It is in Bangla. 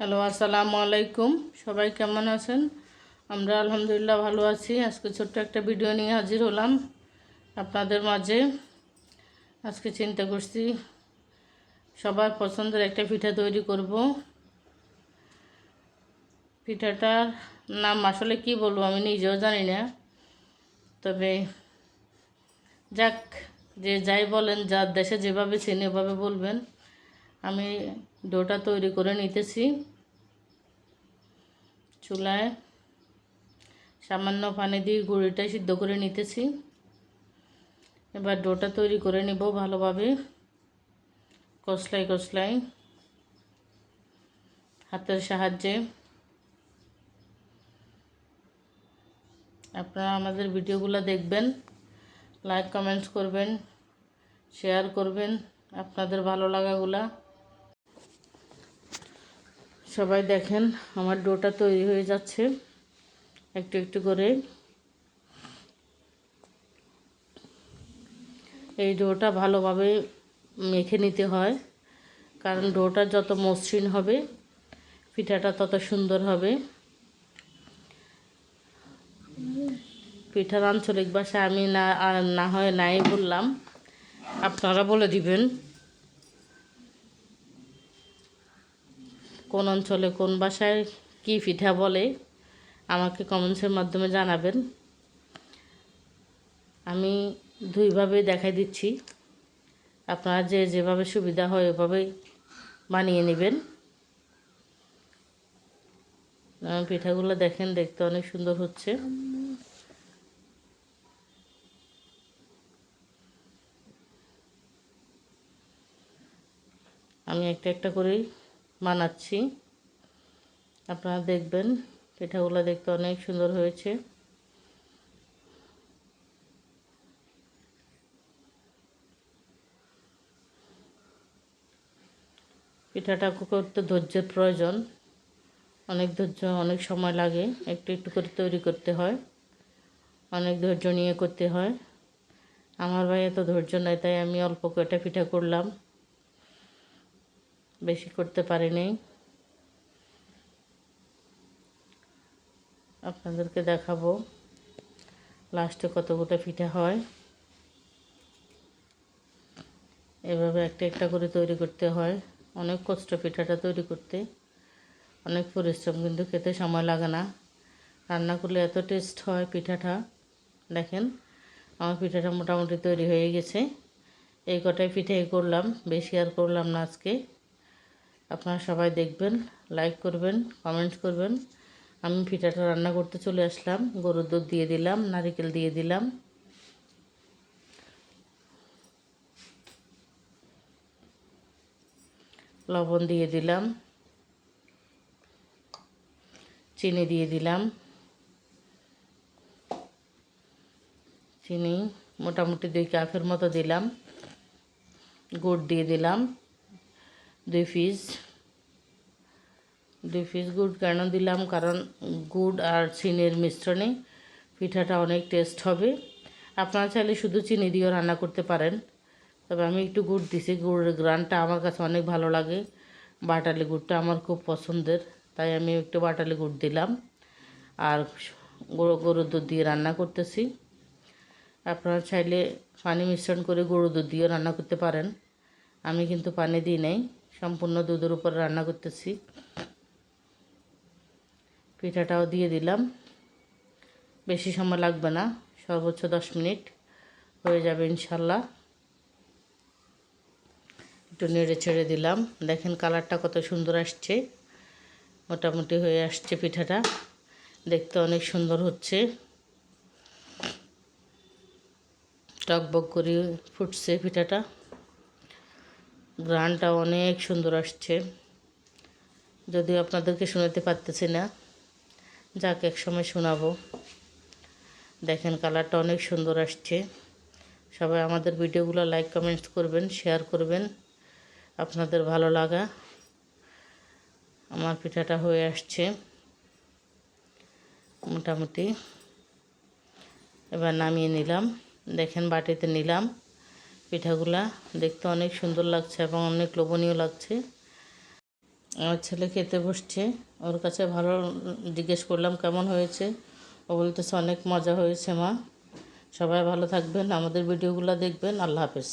হ্যালো, আসসালামু আলাইকুম। সবাই কেমন আছেন? আমরা আলহামদুলিল্লাহ ভালো আছি। আজকে ছোট্ট একটা ভিডিও নিয়ে হাজির হলাম আপনাদের মাঝে। আজকে চিন্তা করছি, সবার পছন্দের একটা পিঠা তৈরি করব। পিঠাটার নাম আসলে কি বলব আমি নিজেও জানি না। তবে যাক, যে যাই বলেন, যার দেশে যেভাবে চেনে ওভাবে বলবেন। আমি ডোটা তৈরি করে নিতেছি। চুলায় সামান্য পানি দিয়ে গুঁড়িটা সিদ্ধ করে নিতেছি। এবার ডোটা তৈরি করে নেব ভালোভাবে। কসলাই কসলাই হাতের সাহায্যে। আপনারা আমাদের ভিডিওগুলো দেখবেন, লাইক, কমেন্টস করবেন, শেয়ার করবেন, আপনাদের ভালো লাগাগুলা। সবাই দেখেন, আমার ডোটা তৈরি হয়ে যাচ্ছে। একটু একটু করে। এই ডোটা ভালোভাবে মেখে নিতে হয়, কারণ ডোটা যত মসৃণ হবে, পিঠাটা তত সুন্দর হবে। পিঠার আঞ্চলিক ভাষা আমি না না হয় নাই বললাম, আপনারা বলে দিবেন। কোন অঞ্চলে কোন ভাষায় কী পিঠা বলে, আমাকে কমেন্টসের মাধ্যমে জানাবেন। আমি দুইভাবে দেখাই দিচ্ছি। আপনারা যে যেভাবে সুবিধা হয় ওভাবেই বানিয়ে নেবেন। পিঠাগুলো দেখেন, দেখতে অনেক সুন্দর হচ্ছে। আমি একটা একটা করেই বানাচ্ছি। আপনারা দেখবেন, পিঠাগুলো দেখতে অনেক সুন্দর হয়েছে। পিঠাটা করতে ধৈর্যের প্রয়োজন। অনেক ধৈর্য, অনেক সময় লাগে, একটু একটু করে তৈরি করতে হয়। অনেক ধৈর্য নিয়ে করতে হয়। আমার ভাই এত ধৈর্য নেই তাই আমি অল্প কয়টা পিঠা করলাম। বেশি করতে পারিনি। আপনাদেরকে দেখাবো। লাস্টে কতগুলো পিঠা হয়। এভাবে একটা একটা করে তৈরি করতে হয়। অনেক কষ্ট পিঠাটা তৈরি করতে। অনেক পরিশ্রম কিন্তু খেতে সময় লাগে না। রান্না করলে এত টেস্ট হয় পিঠাটা। দেখেন, আমার পিঠাটা মোটামুটি তৈরি হয়ে গেছে। এই কটাই পিঠাই করলাম। বেশি আর করলাম না আজকে। আপনারা সবাই দেখবেন লাইক করবেন কমেন্ট করবেন। আমি পিঠাটা রান্না করতে চলে আসলাম। গরুর দুধ দিয়ে দিলাম, নারিকেল দিয়ে দিলাম। লবণ দিয়ে দিলাম। চিনি দিয়ে দিলাম। চিনি মোটামুটি দুই কাপের মতো দিলাম। গুড় দিয়ে দিলাম। দুই পিস দুই পিস গুড় কেন দিলাম? কারণ গুড় আর চিনির মিশ্রণে পিঠাটা অনেক টেস্ট হবে। আপনারা চাইলে শুধু চিনি দিয়েও রান্না করতে পারেন। তবে আমি একটু গুড় দিছি। গুড়ের গ্রানটা আমার কাছে অনেক ভালো লাগে। বাটালি গুড়টা আমার খুব পছন্দের। তাই আমি একটু বাটালি গুড় দিলাম। আর গরু গরুর দুধ দিয়ে রান্না করতেছি। আপনারা চাইলে পানি মিশ্রণ করে গরুর দুধ দিয়েও রান্না করতে পারেন। আমি কিন্তু পানি দিই নাই। সম্পূর্ণ দুধের উপর রান্না করতেছি। পিঠাটাও দিয়ে দিলাম। বেশি সময় লাগবে না, সর্বোচ্চ দশ মিনিট হয়ে যাবে ইনশাল্লাহ। একটু নেড়ে ছেড়ে দিলাম। দেখেন কালারটা কত সুন্দর আসছে, মোটামুটি হয়ে আসছে পিঠাটা। দেখতে অনেক সুন্দর হচ্ছে। টকবক করে ফুটছে পিঠাটা। গ্রানটা অনেক সুন্দর আসছে। যদিও আপনাদেরকে শোনাতে পারতেছি না। যাক, এক সময় শোনাবো। দেখেন, কালারটা অনেক সুন্দর আসছে। সবাই আমাদের ভিডিওগুলো লাইক কমেন্টস করবেন শেয়ার করবেন। আপনাদের ভালো লাগা। আমার পিঠাটা হয়ে আসছে। মোটামুটি। এবার নামিয়ে নিলাম। দেখেন, বাটিতে নিলাম। পিঠাগুলা দেখতে অনেক সুন্দর লাগছে এবং অনেক লোভনীয় লাগছে। আমার ছেলে খেতে বসছে, ওর কাছে ভালো জিজ্ঞেস করলাম, কেমন হয়েছে? ও বলতেছে, অনেক মজা হয়েছে মা। সবাই ভালো থাকবেন, আমাদের ভিডিওগুলো দেখবেন। আল্লাহ হাফেজ।